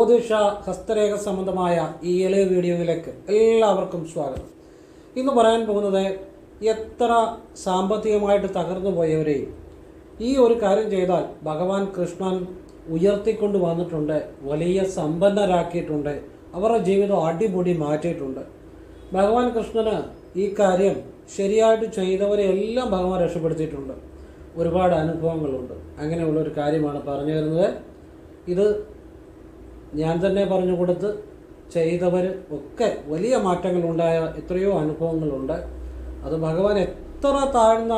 ജ്യോതിഷ ഹസ്തരേഖ സംബന്ധമായ ഈ എളിയ വീഡിയോയിലേക്ക് എല്ലാവർക്കും സ്വാഗതം. ഇന്ന് പറയാൻ പോകുന്നത് എത്ര സാമ്പത്തികമായിട്ട് തകർന്നു പോയവരെയും ഈ ഒരു കാര്യം ചെയ്താൽ ഭഗവാൻ കൃഷ്ണൻ ഉയർത്തിക്കൊണ്ട് വന്നിട്ടുണ്ട് വലിയ സമ്പന്നരാക്കിയിട്ടുണ്ട് അവരുടെ ജീവിതം അടിമുടി മാറ്റിയിട്ടുണ്ട്. ഭഗവാൻ കൃഷ്ണന് ഈ കാര്യം ശരിയായിട്ട് ചെയ്തവരെ എല്ലാം ഭഗവാൻ രക്ഷപ്പെടുത്തിയിട്ടുണ്ട്. ഒരുപാട് അനുഭവങ്ങളുണ്ട്. അങ്ങനെയുള്ള ഒരു കാര്യമാണ് പറഞ്ഞു തരുന്നത്. ഇത് ഞാൻ തന്നെ പറഞ്ഞു കൊടുത്ത് ചെയ്തവർ ഒക്കെ വലിയ മാറ്റങ്ങളുണ്ടായ എത്രയോ അനുഭവങ്ങളുണ്ട്. അത് ഭഗവാൻ എത്ര താഴ്ന്ന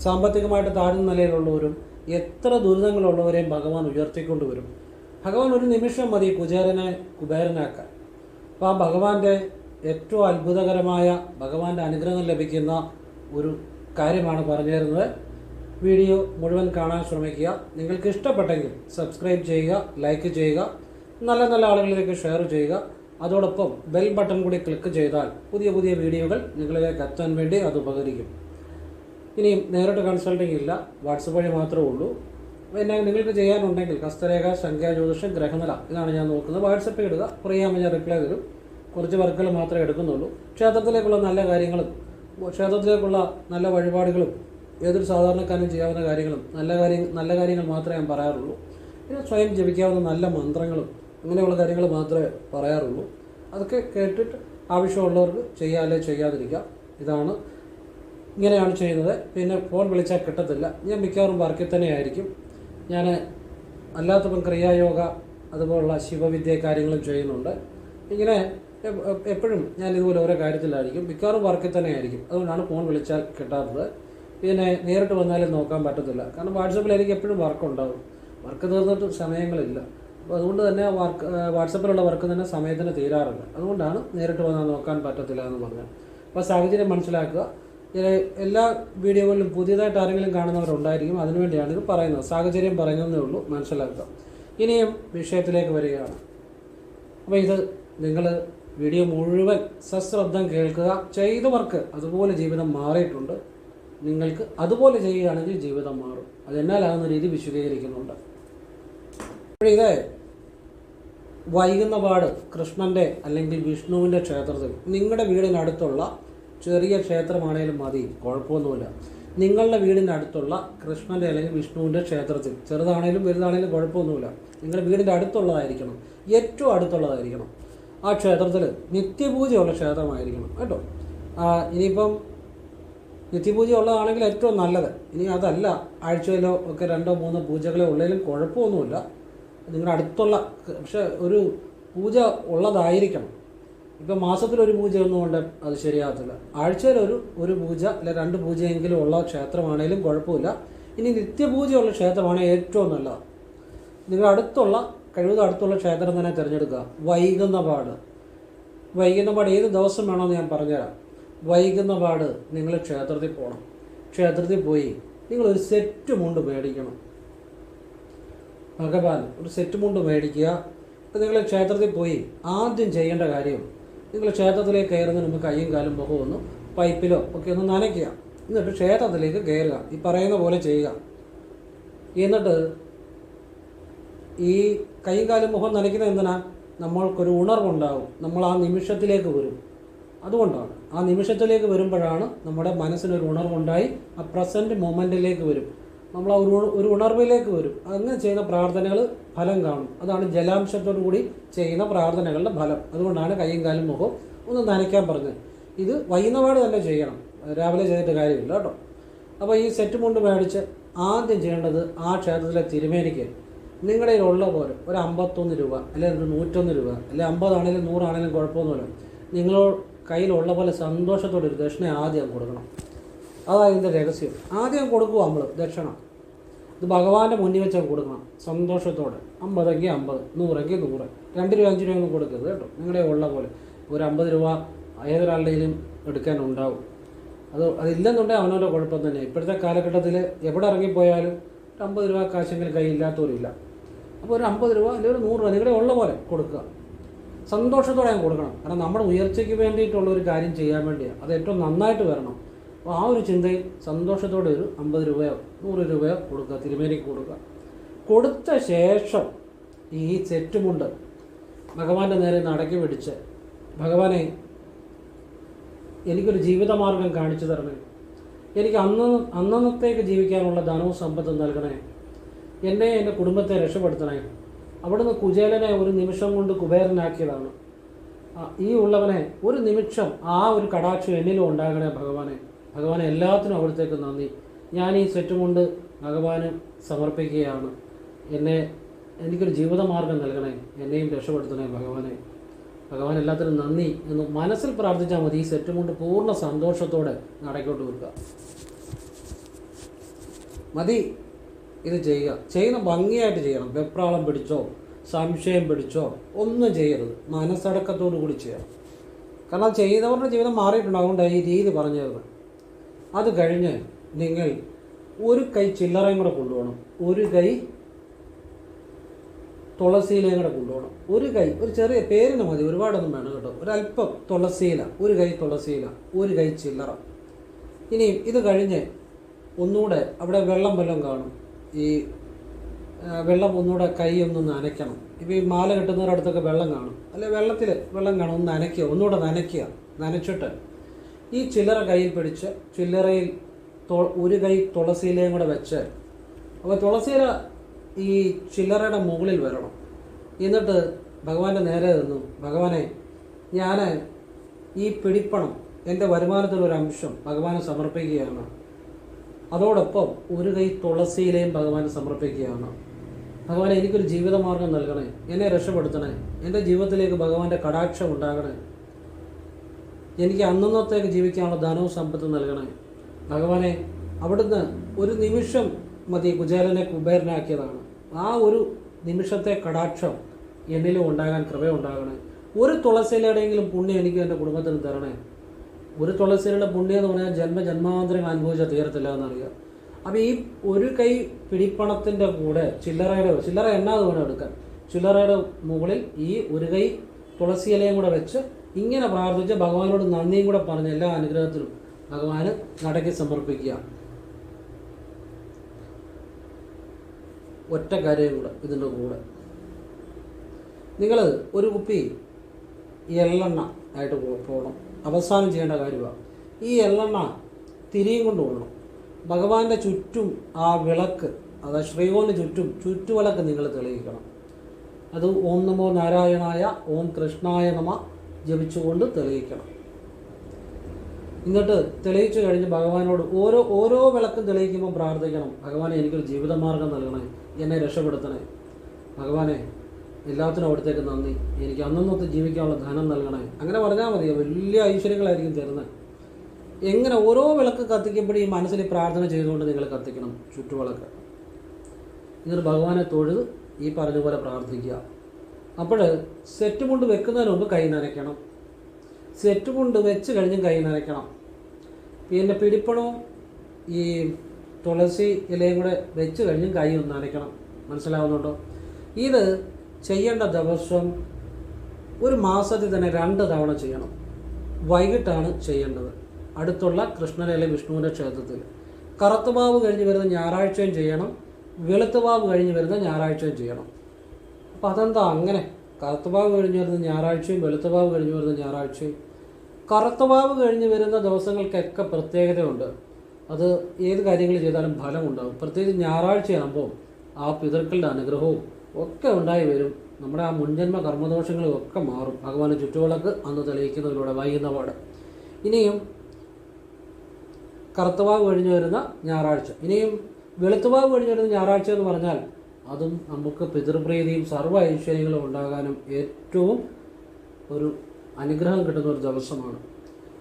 സാമ്പത്തികമായിട്ട് താഴ്ന്ന നിലയിലുള്ളവരും എത്ര ദുരിതങ്ങളുള്ളവരെയും ഭഗവാൻ ഉയർത്തിക്കൊണ്ടുവരും ഭഗവാൻ ഒരു നിമിഷം മതി കുചേരനെ കുബേരനാക്കാൻ. അപ്പോൾ ആ ഭഗവാന്റെ ഏറ്റവും അത്ഭുതകരമായ ഭഗവാന്റെ അനുഗ്രഹം ലഭിക്കുന്ന ഒരു കാര്യമാണ് പറഞ്ഞു തരുന്നത് വീഡിയോ മുഴുവൻ കാണാൻ ശ്രമിക്കുക. നിങ്ങൾക്ക് ഇഷ്ടപ്പെട്ടെങ്കിൽ സബ്സ്ക്രൈബ് ചെയ്യുക ലൈക്ക് ചെയ്യുക നല്ല നല്ല ആളുകളിലേക്ക് ഷെയർ ചെയ്യുക. അതോടൊപ്പം ബെൽ ബട്ടൺ കൂടി ക്ലിക്ക് ചെയ്താൽ പുതിയ പുതിയ വീഡിയോകൾ നിങ്ങളിലേക്ക് എത്താൻ വേണ്ടി അത് ഉപകരിക്കും. ഇനിയും നേരിട്ട് കൺസൾട്ടിംഗ് ഇല്ല. വാട്സപ്പ് വഴി മാത്രമേ ഉള്ളൂ. പിന്നെ നിങ്ങൾക്ക് ചെയ്യാനുണ്ടെങ്കിൽ ഹസ്തരേഖ സംഖ്യാ ജ്യോതിഷം ഗ്രഹനില ഇതാണ് ഞാൻ നോക്കുന്നത്. വാട്സപ്പിൽ ഇടുക. പറയാമെന്ന് ഞാൻ റിപ്ലൈ തരും. കുറച്ച് വർക്കുകൾ മാത്രമേ എടുക്കുന്നുള്ളൂ. ക്ഷേത്രത്തിലേക്കുള്ള നല്ല കാര്യങ്ങളും ക്ഷേത്രത്തിലേക്കുള്ള നല്ല വഴിപാടുകളും ഏതൊരു സാധാരണക്കാരനും ചെയ്യാവുന്ന കാര്യങ്ങളും നല്ല കാര്യം നല്ല കാര്യങ്ങൾ മാത്രമേ ഞാൻ പറയാറുള്ളൂ. പിന്നെ സ്വയം ജപിക്കാവുന്ന നല്ല മന്ത്രങ്ങളും അങ്ങനെയുള്ള കാര്യങ്ങൾ മാത്രമേ പറയാറുള്ളൂ. അതൊക്കെ കേട്ടിട്ട് ആവശ്യമുള്ളവർക്ക് ചെയ്യാല്ലേ ചെയ്യാതിരിക്കാം ഇതാണ് ഇങ്ങനെയാണ് ചെയ്യുന്നത്. പിന്നെ ഫോൺ വിളിച്ചാൽ കിട്ടത്തില്ല. ഞാൻ മിക്കവാറും വർക്കിൽ തന്നെ ആയിരിക്കും. ഞാൻ അല്ലാത്തപ്പം ക്രിയായോഗ അതുപോലുള്ള ശിവവിദ്യ കാര്യങ്ങളും ചെയ്യുന്നുണ്ട്. ഇങ്ങനെ എപ്പോഴും ഞാൻ ഇതുപോലെ ഓരോ കാര്യത്തിലായിരിക്കും. മിക്കവാറും വർക്കിൽ തന്നെ ആയിരിക്കും. അതുകൊണ്ടാണ് ഫോൺ വിളിച്ചാൽ കിട്ടാത്തത്. പിന്നെ നേരിട്ട് വന്നാലും നോക്കാൻ പറ്റത്തില്ല. കാരണം വാട്സപ്പിൽ എനിക്ക് എപ്പോഴും വർക്ക് ഉണ്ടാവും. വർക്ക് തീർന്നിട്ട് സമയങ്ങളില്ല. അപ്പോൾ അതുകൊണ്ട് തന്നെ വർക്ക് വാട്സപ്പിലുള്ള വർക്ക് തന്നെ സമയത്തിന് തീരാറില്ല. അതുകൊണ്ടാണ് നേരിട്ട് വന്നാൽ നോക്കാൻ പറ്റത്തില്ല എന്ന് പറഞ്ഞത്. അപ്പോൾ സാഹചര്യം മനസ്സിലാക്കുക. എല്ലാ വീഡിയോകളിലും പുതിയതായിട്ട് ആരെങ്കിലും കാണുന്നവരുണ്ടായിരിക്കും. അതിനുവേണ്ടിയാണ് ഇത് പറയുന്നത്. സാഹചര്യം പറയുന്നതേ ഉള്ളൂ. മനസ്സിലാക്കുക. ഇനിയും വിഷയത്തിലേക്ക് വരികയാണ്. അപ്പോൾ ഇത് നിങ്ങൾ വീഡിയോ മുഴുവൻ സശ്രദ്ധം കേൾക്കുക. ചെയ്തവർക്ക് അതുപോലെ ജീവിതം മാറിയിട്ടുണ്ട്. നിങ്ങൾക്ക് അതുപോലെ ചെയ്യുകയാണെങ്കിൽ ജീവിതം മാറും. അതെന്നാലാകുന്ന രീതി വിശദീകരിക്കുന്നുണ്ട്. അപ്പോൾ ഇത് വൈകുന്ന പാട് കൃഷ്ണന്റെ അല്ലെങ്കിൽ വിഷ്ണുവിന്റെ ക്ഷേത്രത്തിൽ നിങ്ങളുടെ വീടിനടുത്തുള്ള ചെറിയ ക്ഷേത്രമാണേലും മതി കുഴപ്പമൊന്നുമില്ല. നിങ്ങളുടെ വീടിനടുത്തുള്ള കൃഷ്ണന്റെ അല്ലെങ്കിൽ വിഷ്ണുവിന്റെ ക്ഷേത്രത്തിൽ ചെറുതാണേലും വലുതാണേലും കുഴപ്പമൊന്നുമില്ല. നിങ്ങളുടെ വീടിന്റെ അടുത്തുള്ളതായിരിക്കണം ഏറ്റവും അടുത്തുള്ളതായിരിക്കണം. ആ ക്ഷേത്രത്തിൽ നിത്യപൂജയുള്ള ക്ഷേത്രമായിരിക്കണം കേട്ടോ? ഇനിയിപ്പം നിത്യപൂജ ഉള്ളതാണെങ്കിൽ ഏറ്റവും നല്ലത്. ഇനി അതല്ല ആഴ്ചയിലോ ഒക്കെ രണ്ടോ മൂന്നോ പൂജകളോ ഉള്ളതിലും കുഴപ്പമൊന്നുമില്ല. നിങ്ങളുടെ അടുത്തുള്ള പക്ഷെ ഒരു പൂജ ഉള്ളതായിരിക്കണം. ഇപ്പം മാസത്തിലൊരു പൂജയൊന്നും കൊണ്ട് അത് ശരിയാകത്തില്ല. ആഴ്ചയിലൊരു ഒരു പൂജ അല്ലെ രണ്ട് പൂജയെങ്കിലും ഉള്ള ക്ഷേത്രമാണെങ്കിലും കുഴപ്പമില്ല. ഇനി നിത്യപൂജയുള്ള ക്ഷേത്രമാണ് ഏറ്റവും നല്ലത്. നിങ്ങൾ അടുത്തുള്ള കഴിവതും അടുത്തുള്ള ക്ഷേത്രം തന്നെ തിരഞ്ഞെടുക്കുക. വൈകുന്ന പാട് വൈകുന്ന പാട് ഏത് ദിവസം വേണമെന്ന് ഞാൻ പറഞ്ഞുതരാം. വൈകുന്ന പാട് നിങ്ങൾ ക്ഷേത്രത്തിൽ പോകണം ക്ഷേത്രത്തിൽ പോയി നിങ്ങൾ ഒരു സെറ്റ് മുണ്ട് മേടിക്കണം. ഭഗവാൻ ഒരു സെറ്റ് മുണ്ട് മേടിക്കുക. അപ്പോൾ നിങ്ങൾ ക്ഷേത്രത്തിൽ പോയി ആദ്യം ചെയ്യേണ്ട കാര്യം നിങ്ങൾ ക്ഷേത്രത്തിലേക്ക് കയറുന്നതിന് മുമ്പ് കൈയും കാലും മുഖവും ഒന്ന് പൈപ്പിലോ ഒക്കെ ഒന്ന് നനയ്ക്കുക. എന്നിട്ട് ക്ഷേത്രത്തിലേക്ക് കയറുക. ഈ പറയുന്ന പോലെ ചെയ്യുക. എന്നിട്ട് ഈ കൈയും കാലും മുഖം നനയ്ക്കുന്നത് എന്തിനാ? നമ്മൾക്കൊരു ഉണർവുണ്ടാവും. നമ്മൾ ആ നിമിഷത്തിലേക്ക് വരും. അതുകൊണ്ടാണ്. ആ നിമിഷത്തിലേക്ക് വരുമ്പോഴാണ് നമ്മുടെ മനസ്സിനൊരു ഉണർവുണ്ടായി ആ പ്രസന്റ് മൊമെന്റിലേക്ക് വരും. നമ്മൾ ആ ഒരു ഒരു ഉണർവിലേക്ക് വരും. അങ്ങനെ ചെയ്യുന്ന പ്രാർത്ഥനകൾ ഫലം കാണും. അതാണ് ജലാംശത്തോടു കൂടി ചെയ്യുന്ന പ്രാർത്ഥനകളുടെ ഫലം. അതുകൊണ്ടാണ് കൈയും കാലും മുഖവും ഒന്ന് നനയ്ക്കാൻ പറഞ്ഞത്. ഇത് വൈകുന്നപാട് തന്നെ ചെയ്യണം. രാവിലെ ചെയ്തിട്ട് കാര്യമില്ല കേട്ടോ. അപ്പോൾ ഈ സെറ്റ് മുണ്ട് മേടിച്ച് ആദ്യം ചെയ്യേണ്ടത് ആ ക്ഷേത്രത്തിലെ തിരുമേനിക്ക് നിങ്ങളുടെ കയ്യിലുള്ള പോലെ ഒരു അമ്പത്തൊന്ന് രൂപ അല്ലെങ്കിൽ ഒരു നൂറ്റൊന്ന് രൂപ അല്ലെങ്കിൽ അമ്പതാണെങ്കിലും നൂറാണെങ്കിലും കുഴപ്പമൊന്നുമില്ല. നിങ്ങൾ കയ്യിലുള്ള പോലെ സന്തോഷത്തോടെ ഒരു ദക്ഷിണ ആദ്യം കൊടുക്കണം. അതാണ് ഇതിന്റെ രഹസ്യം. ആദ്യം കൊടുക്കുക നമ്മൾ ദക്ഷിണ. ഇത് ഭഗവാന്റെ മുന്നിൽ വെച്ച് കൊടുക്കണം. സന്തോഷത്തോടെ. അമ്പതെങ്കിൽ അമ്പത് നൂറെങ്കിൽ നൂറ്. രണ്ട് രൂപ അഞ്ച് രൂപ ഒന്നും കൊടുക്കരുത് കേട്ടോ. നിങ്ങളുടെ ഉള്ള പോലെ. ഒരു അമ്പത് രൂപ ഏതൊരാളുടെയും എടുക്കാനുണ്ടാവും അത് അതില്ലെന്നുണ്ടെങ്കിൽ അവനവന്റെ കുഴപ്പം തന്നെ. ഇപ്പോഴത്തെ കാലഘട്ടത്തിൽ എവിടെ ഇറങ്ങിപ്പോയാലും ഒരു അമ്പത് രൂപ കാശെങ്കിലും കയ്യില്ലാത്തവരില്ല അപ്പോൾ ഒരു അമ്പത് രൂപ അല്ലെങ്കിൽ ഒരു നൂറ് രൂപ നിങ്ങളുടെ ഉള്ള പോലെ കൊടുക്കുക. സന്തോഷത്തോടെ ഞാൻ കൊടുക്കണം. കാരണം നമ്മുടെ ഉയർച്ചയ്ക്ക് വേണ്ടിയിട്ടുള്ള ഒരു കാര്യം ചെയ്യാൻ വേണ്ടിയാണ്. അത് ഏറ്റവും നന്നായിട്ട് വരണം. അപ്പോൾ ആ ഒരു ചിന്തയിൽ സന്തോഷത്തോടെ ഒരു അമ്പത് രൂപയോ നൂറ് രൂപയോ കൊടുക്കുക തിരുമേനിക്ക് കൊടുക്കുക. കൊടുത്ത ശേഷം ഈ സെറ്റുമുണ്ട് ഭഗവാന്റെ നേരെ നടക്കി പിടിച്ച് ഭഗവാനെ എനിക്കൊരു ജീവിതമാർഗം കാണിച്ചു തരണേ. എനിക്ക് അന്ന് അന്നന്നത്തേക്ക് ജീവിക്കാനുള്ള ധനവും സമ്പത്തും നൽകണേ. എന്നെ എന്റെ കുടുംബത്തെ രക്ഷപ്പെടുത്തണേ. അവിടുന്ന് കുചേലനെ ഒരു നിമിഷം കൊണ്ട് കുബേരനാക്കിയതാണ്. ഈ ഉള്ളവനെ ഒരു നിമിഷം ആ ഒരു കടാക്ഷം എന്നിലും ഉണ്ടാകണേ ഭഗവാനെ. ഭഗവാനെ എല്ലാത്തിനും അവിടത്തേക്ക് നന്ദി. ഞാൻ ഈ സെറ്റും കൊണ്ട് ഭഗവാന് സമർപ്പിക്കുകയാണ്. എന്നെ എനിക്കൊരു ജീവിതമാർഗം നൽകണേ. എന്നെയും രക്ഷപ്പെടുത്തണേ ഭഗവാനെ. ഭഗവാൻ എല്ലാത്തിനും നന്ദി എന്ന് മനസ്സിൽ പ്രാർത്ഥിച്ചാൽ മതി. ഈ സെറ്റും കൊണ്ട് പൂർണ സന്തോഷത്തോടെ നടക്കോട്ട് കൊടുക്കുക മതി. ഇത് ചെയ്യുക. ചെയ്യുന്ന ഭംഗിയായിട്ട് ചെയ്യണം. വെപ്രാളം പിടിച്ചോ സംശയം പിടിച്ചോ ഒന്നും ചെയ്യരുത്. മനസ്സടക്കത്തോടു കൂടി ചെയ്യണം. കാരണം ചെയ്തവരുടെ ജീവിതം മാറിയിട്ടുണ്ട്. അതുകൊണ്ട് ഈ രീതി പറഞ്ഞു തരുന്നത് അത് കഴിഞ്ഞ് നിങ്ങൾ ഒരു കൈ ചില്ലറയും കൂടെ കൊണ്ടുപോകണം. ഒരു കൈ തുളസിയിലയും കൂടെ കൊണ്ടുപോകണം. ഒരു കൈ ഒരു ചെറിയ പേരിന് മതി. ഒരുപാടൊന്നും വേണം കേട്ടോ. ഒരല്പം തുളസിയില ഒരു കൈ തുളസിയില ഒരു കൈ ചില്ലറ. ഇനിയും ഇത് കഴിഞ്ഞ് ഒന്നുകൂടെ അവിടെ വെള്ളം വല്ലതും കാണും. ഈ വെള്ളം ഒന്നുകൂടെ കൈ ഒന്ന് നനയ്ക്കണം. ഇപ്പോൾ ഈ മാല കെട്ടുന്നവരുടെ അടുത്തൊക്കെ വെള്ളം കാണും. അല്ലെ വെള്ളത്തിൽ വെള്ളം കാണും. ഒന്ന് നനയ്ക്കുക ഒന്നുകൂടെ നനയ്ക്കുക. നനച്ചിട്ട് ഈ ചില്ലറ കയ്യിൽ പിടിച്ച് ചില്ലറയിൽ ഒരു കൈ തുളസിയിലയും കൂടെ വെച്ച് അപ്പോൾ തുളസിയില ഈ ചില്ലറയുടെ മുകളിൽ വരണം. എന്നിട്ട് ഭഗവാന്റെ നേരെ നിന്നു. ഭഗവാനെ ഞാൻ ഈ പിടിപ്പണം. എന്റെ വരുമാനത്തിലൊരു അംശം ഭഗവാനെ സമർപ്പിക്കുകയാണ്. അതോടൊപ്പം ഒരു കൈ തുളസിയിലെയും ഭഗവാന് സമർപ്പിക്കുകയാണ്. ഭഗവാൻ എനിക്കൊരു ജീവിതമാർഗം നൽകണേ. എന്നെ രക്ഷപ്പെടുത്തണേ. എന്റെ ജീവിതത്തിലേക്ക് ഭഗവാന്റെ കടാക്ഷം ഉണ്ടാകണേ. എനിക്ക് അന്നന്നത്തേക്ക് ജീവിക്കാനുള്ള ധനവും സമ്പത്തും നൽകണേ. ഭഗവാനെ അവിടുന്ന് ഒരു നിമിഷം മതി കുചേലനെ കുബേരനാക്കിയതാണ്. ആ ഒരു നിമിഷത്തെ കടാക്ഷം എന്നിലും ഉണ്ടാകാൻ കൃപയുണ്ടാകണേ. ഒരു തുളസിയിലൂടെയെങ്കിലും പുണ്യം എനിക്ക് എന്റെ കുടുംബത്തിന് തരണേ. ഒരു തുളസിയുടെ പുണ്യം എന്ന് പറഞ്ഞാൽ ജന്മ ജന്മാന്തരം അനുഭവിച്ചാൽ തീരത്തില്ല എന്നറിയാം അപ്പോൾ ഈ ഒരു കൈ പിടിപ്പണത്തിന്റെ കൂടെ ചില്ലറയുടെ ചില്ലറ എണ്ണാതെ വേണം എടുക്കാൻ. ചില്ലറയുടെ മുകളിൽ ഈ ഒരു കൈ തുളസി ഇലയും കൂടെ വെച്ച് ഇങ്ങനെ പ്രാർത്ഥിച്ച് ഭഗവാനോട് നന്ദിയും കൂടെ പറഞ്ഞ് എല്ലാ അനുഗ്രഹത്തിലും ഭഗവാന് നടക്കി സമർപ്പിക്കുക. ഒറ്റ കാര്യം കൂടെ ഇതിന്റെ കൂടെ. നിങ്ങൾ ഒരു കുപ്പി എള്ളെണ്ണ ആയിട്ട് പോകണം അവസാനം ചെയ്യേണ്ട കാര്യമാണ് ഈ എള്ളെണ്ണ തിരിയും കൊണ്ട് കൊള്ളണം ഭഗവാന്റെ ചുറ്റും ആ വിളക്ക് അതായത് ശ്രീകോണിന് ചുറ്റും ചുറ്റുവിളക്ക് നിങ്ങൾ തെളിയിക്കണം. അത് ഓം നമോ നാരായണായ ഓം കൃഷ്ണായ നമ ജപിച്ചുകൊണ്ട് തെളിയിക്കണം. എന്നിട്ട് തെളിയിച്ചു കഴിഞ്ഞ് ഭഗവാനോട് ഓരോ ഓരോ വിളക്കും തെളിയിക്കുമ്പോൾ പ്രാർത്ഥിക്കണം. ഭഗവാനെ എനിക്കൊരു ജീവിതമാർഗം നൽകണേ എന്നെ രക്ഷപ്പെടുത്തണേ. ഭഗവാനെ എല്ലാത്തിനും അവിടത്തേക്ക് നന്ദി. എനിക്ക് അന്നന്നത്തെ ജീവിക്കാനുള്ള ധനം നൽകണേ. അങ്ങനെ പറഞ്ഞാൽ മതി. വലിയ ഐശ്വര്യങ്ങളായിരിക്കും തരുന്നത്. എങ്ങനെ ഓരോ വിളക്ക് കത്തിക്കുമ്പോഴും ഈ മനസ്സിൽ പ്രാർത്ഥന ചെയ്തുകൊണ്ട് നിങ്ങൾ കത്തിക്കണം. ചുറ്റുവിളക്ക്. എന്നിട്ട് ഭഗവാനെ തൊഴുത് ഈ പറഞ്ഞ പോലെ പ്രാർത്ഥിക്കുക. അപ്പോൾ സെറ്റ് കൊണ്ട് വെക്കുന്നതിന് മുമ്പ് കൈ നനയ്ക്കണം. സെറ്റ് കൊണ്ട് വെച്ച് കഴിഞ്ഞും കൈ നനയ്ക്കണം. പിന്നെ പിടിപ്പണവും ഈ തുളസി ഇലയും കൂടെ വെച്ച് കഴിഞ്ഞും കൈ ഒന്ന് നനയ്ക്കണം. മനസ്സിലാവുന്നുണ്ടോ? ഇത് ചെയ്യേണ്ട ദിവസം ഒരു മാസത്തിൽ തന്നെ രണ്ട് തവണ ചെയ്യണം. വൈകിട്ടാണ് ചെയ്യേണ്ടത്. അടുത്തുള്ള കൃഷ്ണനയിലെ വിഷ്ണുവിന്റെ ക്ഷേത്രത്തിൽ. കറുത്തവാവ് കഴിഞ്ഞ് വരുന്ന ഞായറാഴ്ചയും ചെയ്യണം. വെളുത്തവാവ് കഴിഞ്ഞ് വരുന്ന ഞായറാഴ്ചയും ചെയ്യണം. അപ്പം അതെന്താ അങ്ങനെ? കറുത്തവാവ് കഴിഞ്ഞ് വരുന്ന ഞായറാഴ്ചയും വെളുത്തവാവ് കഴിഞ്ഞ് വരുന്ന ഞായറാഴ്ചയും. കറുത്തവാവ് കഴിഞ്ഞ് വരുന്ന ദിവസങ്ങൾക്കൊക്കെ പ്രത്യേകതയുണ്ട്. അത് ഏത് കാര്യങ്ങൾ ചെയ്താലും ഫലമുണ്ടാകും പ്രത്യേകിച്ച് ഞായറാഴ്ചയാകുമ്പോൾ ആ പിതൃക്കളുടെ അനുഗ്രഹവും ഒക്കെ ഉണ്ടായി വരും. നമ്മുടെ ആ മുൻജന്മ കർമ്മദോഷങ്ങളും ഒക്കെ മാറും. ഭഗവാന് ചുറ്റുവിളക്ക് അന്ന് തെളിയിക്കുന്നതിലൂടെ വൈകുന്ന പാട്. ഇനിയും കറുത്തവാവ് കഴിഞ്ഞു വരുന്ന ഞായറാഴ്ച. ഇനിയും വെളുത്തവാവ് കഴിഞ്ഞു വരുന്ന ഞായറാഴ്ച എന്ന് പറഞ്ഞാൽ അതും നമുക്ക് പിതൃപ്രീതിയും സർവ ഐശ്വര്യങ്ങളും ഉണ്ടാകാനും ഏറ്റവും ഒരു അനുഗ്രഹം കിട്ടുന്ന ഒരു ദിവസമാണ്.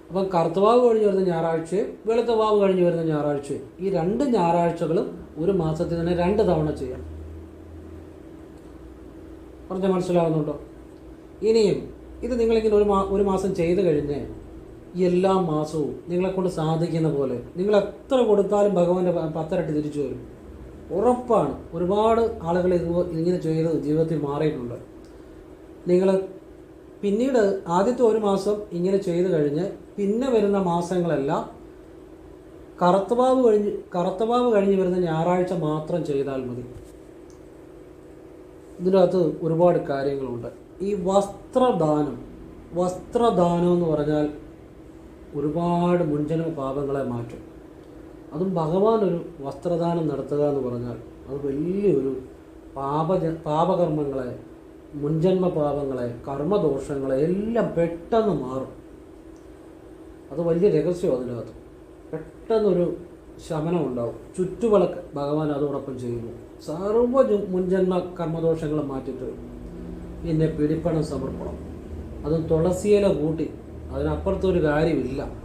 അപ്പം കറുത്തവാവ് കഴിഞ്ഞു വരുന്ന ഞായറാഴ്ചയും വെളുത്തവാവ് കഴിഞ്ഞു വരുന്ന ഞായറാഴ്ചയും ഈ രണ്ട് ഞായറാഴ്ചകളും ഒരു മാസത്തിൽ തന്നെ രണ്ട് തവണ ചെയ്യണം പറഞ്ഞാൽ മനസ്സിലാകുന്നുണ്ടോ ഇനിയും ഇത് നിങ്ങളിങ്ങനെ ഒരു ഒരു മാസം ചെയ്ത് കഴിഞ്ഞ് എല്ലാ മാസവും നിങ്ങളെ കൊണ്ട് സാധിക്കുന്ന പോലെ നിങ്ങൾ എത്ര കൊടുത്താലും ഭഗവാന്റെ പത്തരട്ടി തിരിച്ചു വരും. ഉറപ്പാണ്. ഒരുപാട് ആളുകൾ ഇത് ഇങ്ങനെ ചെയ്ത് ജീവിതത്തിൽ മാറിയിട്ടുണ്ട്. നിങ്ങൾ പിന്നീട് ആദ്യത്തെ ഒരു മാസം ഇങ്ങനെ ചെയ്ത് കഴിഞ്ഞ് പിന്നെ വരുന്ന മാസങ്ങളെല്ലാം കറുത്തവാവ് കഴിഞ്ഞ് കറുത്തവാവ് കഴിഞ്ഞ് വരുന്ന ഞായറാഴ്ച മാത്രം ചെയ്താൽ മതി. ഇതിനകത്ത് ഒരുപാട് കാര്യങ്ങളുണ്ട്. ഈ വസ്ത്രദാനം വസ്ത്രദാനം എന്ന് പറഞ്ഞാൽ ഒരുപാട് മുൻജന്മ പാപങ്ങളെ മാറ്റും. അതും ഭഗവാൻ ഒരു വസ്ത്രദാനം നടത്തുക എന്ന് പറഞ്ഞാൽ അത് വലിയൊരു പാപജ പാപകർമ്മങ്ങളെ മുൻജന്മ പാപങ്ങളെ കർമ്മദോഷങ്ങളെ എല്ലാം പെട്ടെന്ന് മാറും. അത് വലിയ രഹസ്യം അതിനകത്ത്. പെട്ടെന്നൊരു ശമനം ഉണ്ടാവും ചുറ്റുവിളക്ക് ഭഗവാൻ അതോടൊപ്പം ചെയ്യുന്നു. സർവ മുൻജന്മ കർമ്മദോഷങ്ങളും മാറ്റിയിട്ട് പിന്നെ പിടിപ്പണം സമർപ്പണം. അതും തുളസിയില കൂട്ടി അതിനപ്പുറത്തൊരു കാര്യമില്ല.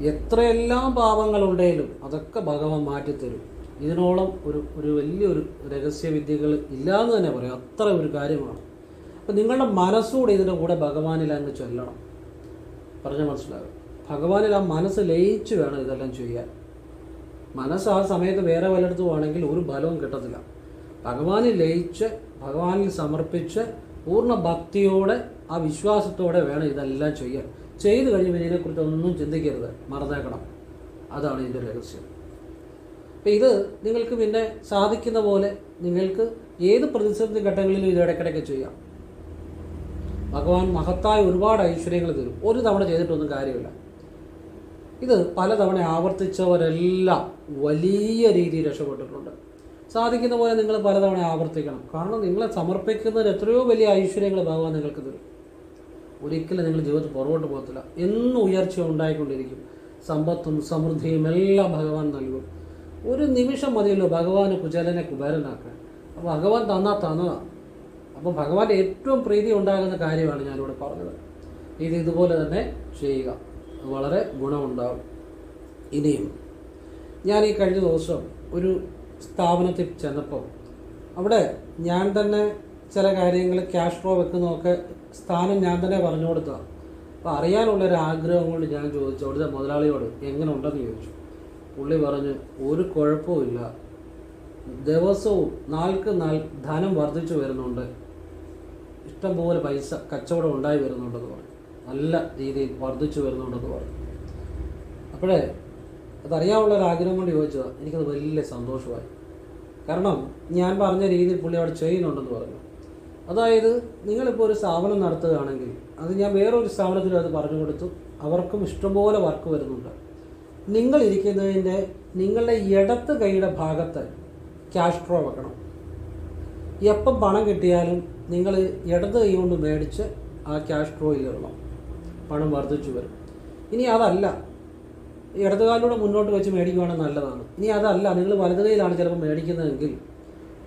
എത്രയെല്ലാം പാപങ്ങളുണ്ടെങ്കിലും അതൊക്കെ ഭഗവാൻ മാറ്റിത്തരും. ഇതിനോളം ഒരു ഒരു വലിയൊരു രഹസ്യവിദ്യകൾ ഇല്ലാന്ന് തന്നെ പറയാം. അത്ര ഒരു കാര്യമാണ്. അപ്പം നിങ്ങളുടെ മനസ്സുകൂടെ ഇതിന്റെ കൂടെ ഭഗവാനിൽ അങ്ങ് ചൊല്ലണം. പറഞ്ഞാൽ മനസ്സിലാകും ഭഗവാനിൽ ആ മനസ്സ് ലയിച്ച് വേണം ഇതെല്ലാം ചെയ്യാൻ. മനസ്സ് ആ സമയത്ത് വേറെ വല്ലയിടത്തും ആണെങ്കിൽ ഒരു ഫലവും കിട്ടത്തില്ല. ഭഗവാനിൽ ലയിച്ച് ഭഗവാനിൽ സമർപ്പിച്ച് പൂർണ ഭക്തിയോടെ ആ വിശ്വാസത്തോടെ വേണം ഇതെല്ലാം ചെയ്യാൻ. ചെയ്തു കഴിയുമ്പോൾ ഇതിനെക്കുറിച്ച് ഒന്നും ചിന്തിക്കരുത്. മറന്നേക്കണം. അതാണ് ഇതിന്റെ രഹസ്യം. അപ്പം ഇത് നിങ്ങൾക്ക് പിന്നെ സാധിക്കുന്ന പോലെ നിങ്ങൾക്ക് ഏത് പ്രതിസന്ധി ഘട്ടങ്ങളിലും ഇത് ഇടയ്ക്കിടയ്ക്ക് ചെയ്യാം. ഭഗവാൻ മഹത്തായ ഒരുപാട് ഐശ്വര്യങ്ങൾ തരും. ഒരു തവണ ചെയ്തിട്ടൊന്നും കാര്യമില്ല. ഇത് പലതവണ ആവർത്തിച്ചവരെല്ലാം വലിയ രീതിയിൽ രക്ഷപ്പെട്ടിട്ടുണ്ട്. സാധിക്കുന്ന പോലെ നിങ്ങൾ പലതവണ ആവർത്തിക്കണം. കാരണം നിങ്ങളെ സമർപ്പിക്കുന്നതിന് എത്രയോ വലിയ ഐശ്വര്യങ്ങൾ ഭഗവാൻ നിങ്ങൾക്ക് തരും. ഒരിക്കലും നിങ്ങൾ ജീവിതത്തിൽ പുറകോട്ട് പോകത്തില്ല. എന്നും ഉയർച്ച ഉണ്ടായിക്കൊണ്ടിരിക്കും. സമ്പത്തും സമൃദ്ധിയും എല്ലാം ഭഗവാൻ നൽകും. ഒരു നിമിഷം മതിയല്ലോ ഭഗവാന് കുചലനെ കുബേരനാക്കാൻ. അപ്പോൾ ഭഗവാൻ തന്നാ തന്നതാണ് അപ്പോൾ ഭഗവാന്റെ ഏറ്റവും പ്രീതി ഉണ്ടാകുന്ന കാര്യമാണ് ഞാനിവിടെ പറഞ്ഞത്. ഇത് ഇതുപോലെ തന്നെ ചെയ്യുക. വളരെ ഗുണമുണ്ടാകും ഇനിയും ഞാൻ ഈ കഴിഞ്ഞ ദിവസം ഒരു സ്ഥാപനത്തിൽ ചെന്നപ്പോൾ അവിടെ ഞാൻ തന്നെ ചില കാര്യങ്ങൾ ക്യാഷ് ഫ്ലോ വെക്കുന്നതൊക്കെ സ്ഥാനം ഞാൻ തന്നെ പറഞ്ഞു കൊടുത്തതാണ് അപ്പോൾ അറിയാനുള്ള ഒരു ആഗ്രഹം കൊണ്ട് ഞാൻ ചോദിച്ചു അവിടുത്തെ മുതലാളിയോട് എങ്ങനെ ഉണ്ടെന്ന് ചോദിച്ചു. പുള്ളി പറഞ്ഞു ഒരു കുഴപ്പമില്ല ദിവസവും നാൾക്ക് നാൾ ധനം വർദ്ധിച്ചു വരുന്നുണ്ട്. ഇഷ്ടംപോലെ പൈസ കച്ചവടം ഉണ്ടായി വരുന്നുണ്ടെന്ന് പറഞ്ഞു. നല്ല രീതിയിൽ വർദ്ധിച്ചു വരുന്നുണ്ടെന്ന് പറഞ്ഞു. അപ്പോഴേ അതറിയാനുള്ള ഒരു ആഗ്രഹം കൊണ്ട് ചോദിച്ചതാണ് എനിക്കത് വലിയ സന്തോഷമായി. കാരണം ഞാൻ പറഞ്ഞ രീതിയിൽ പുള്ളി അവിടെ ചെയ്യുന്നുണ്ടെന്ന് പറഞ്ഞു. അതായത് നിങ്ങളിപ്പോൾ ഒരു സ്ഥാപനം നടത്തുകയാണെങ്കിൽ അത് ഞാൻ വേറൊരു സ്ഥാപനത്തിലും അത് പറഞ്ഞു കൊടുത്തു. അവർക്കും ഇഷ്ടംപോലെ വർക്ക് വരുന്നുണ്ട്. നിങ്ങൾ ഇരിക്കുന്നതിന്റെ നിങ്ങളുടെ ഇടത്ത് കൈയുടെ ഭാഗത്ത് ക്യാഷ് ഫ്ലോ വെക്കണം. എപ്പം പണം കിട്ടിയാലും നിങ്ങൾ ഇടത് കൈ കൊണ്ട് മേടിച്ച് ആ ക്യാഷ് ഫ്ലോയിൽ ഇടണം. പണം വർദ്ധിച്ചു വരും. ഇനി അതല്ല. ഇടതുകാലിലൂടെ മുന്നോട്ട് വെച്ച് മേടിക്കുകയാണെങ്കിൽ നല്ലതാണ്. ഇനി അതല്ല. നിങ്ങൾ വലതു കൈയിലാണ് ചിലപ്പോൾ മേടിക്കുന്നതെങ്കിൽ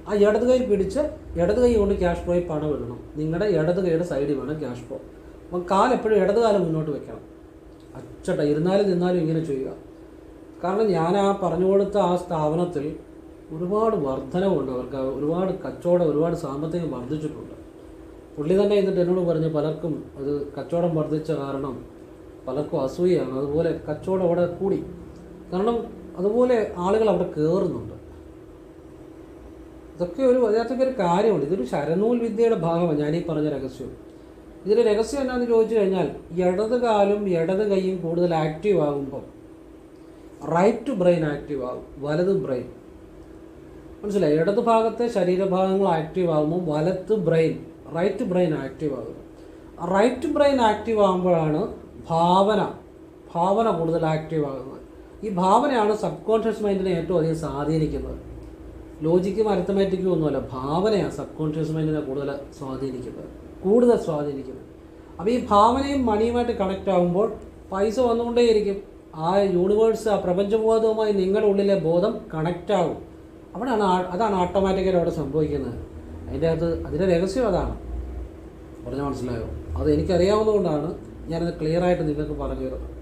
ആ ഇടത് കൈ പിടിച്ച് ഇടത് കൈ കൊണ്ട് ക്യാഷ് ഫ്ലോയിൽ പണം ഇടണം. നിങ്ങളുടെ ഇടത് കൈയുടെ സൈഡിൽ വേണം ക്യാഷ് ഫ്ലോ അപ്പം കാലെപ്പോഴും ഇടത് കാലം മുന്നോട്ട് വെക്കണം. അച്ചട്ട ഇരുന്നാലും നിന്നാലും ഇങ്ങനെ ചെയ്യുക. കാരണം ഞാൻ ആ പറഞ്ഞു കൊടുത്ത ആ സ്ഥാപനത്തിൽ ഒരുപാട് വർധനവുണ്ട് അവർക്ക്. ഒരുപാട് കച്ചവടം ഒരുപാട് സാമ്പത്തികം വർദ്ധിച്ചിട്ടുണ്ട്. പുള്ളി തന്നെ ഇന്നിട്ട് എന്നോട് പറഞ്ഞു പലർക്കും അത് കച്ചവടം വർദ്ധിച്ച കാരണം പലർക്കും അസൂയാണ് അതുപോലെ കച്ചവടം അവിടെ കൂടി. കാരണം അതുപോലെ ആളുകൾ അവിടെ കയറുന്നുണ്ട് ഇതൊക്കെ ഒരു അതിനകത്തൊക്കെ ഒരു കാര്യമുണ്ട് ഇതൊരു ശരനൂൽ വിദ്യയുടെ ഭാഗമാണ്. ഞാനീ പറഞ്ഞ രഹസ്യം. ഇതിന്റെ രഹസ്യം എന്നാന്ന് ചോദിച്ചു കഴിഞ്ഞാൽ ഇടത് കാലും ഇടത് കൈയും കൂടുതൽ ആക്റ്റീവ് ആകുമ്പോൾ റൈറ്റ് ബ്രെയിൻ ആക്റ്റീവ് ആകും. വലത് ബ്രെയിൻ മനസ്സിലായി? ഇടത് ഭാഗത്തെ ശരീരഭാഗങ്ങൾ ആക്റ്റീവ് ആകുമ്പോൾ വലത്ത് ബ്രെയിൻ റൈറ്റ് ബ്രെയിൻ ആക്റ്റീവ് ആകുന്നത് റൈറ്റ് ബ്രെയിൻ ആക്റ്റീവ് ആകുമ്പോഴാണ് ഭാവന ഭാവന കൂടുതൽ ആക്റ്റീവ് ആകുന്നത്. ഈ ഭാവനയാണ് സബ് കോൺഷ്യസ് മൈൻഡിനെ ഏറ്റവും അധികം സ്വാധീനിക്കുന്നത്. ലോജിക്കും അരിത്തമാറ്റിക്കും ഒന്നുമല്ല ഭാവനയാണ് സബ് കോൺഷ്യസ് മൈൻഡിനെ കൂടുതൽ സ്വാധീനിക്കുന്നത് കൂടുതൽ സ്വാധീനിക്കുന്നത്. അപ്പോൾ ഈ ഭാവനയും മണിയുമായിട്ട് കണക്റ്റ് ആകുമ്പോൾ പൈസ വന്നുകൊണ്ടേയിരിക്കും. ആ യൂണിവേഴ്സ് ആ പ്രപഞ്ചബോധവുമായി നിങ്ങളുടെ ഉള്ളിലെ ബോധം കണക്റ്റ് ആകും. അവിടെയാണ് അതാണ് ഓട്ടോമാറ്റിക്കലി അവിടെ സംഭവിക്കുന്നത്. അതിന്റെ അകത്ത് അതിന്റെ രഹസ്യം അതാണ്. പറഞ്ഞാൽ മനസ്സിലായോ? അത് എനിക്കറിയാവുന്നതുകൊണ്ടാണ് ഞാനത് ക്ലിയറായിട്ട് നിങ്ങൾക്ക് പറഞ്ഞു തരുന്നത്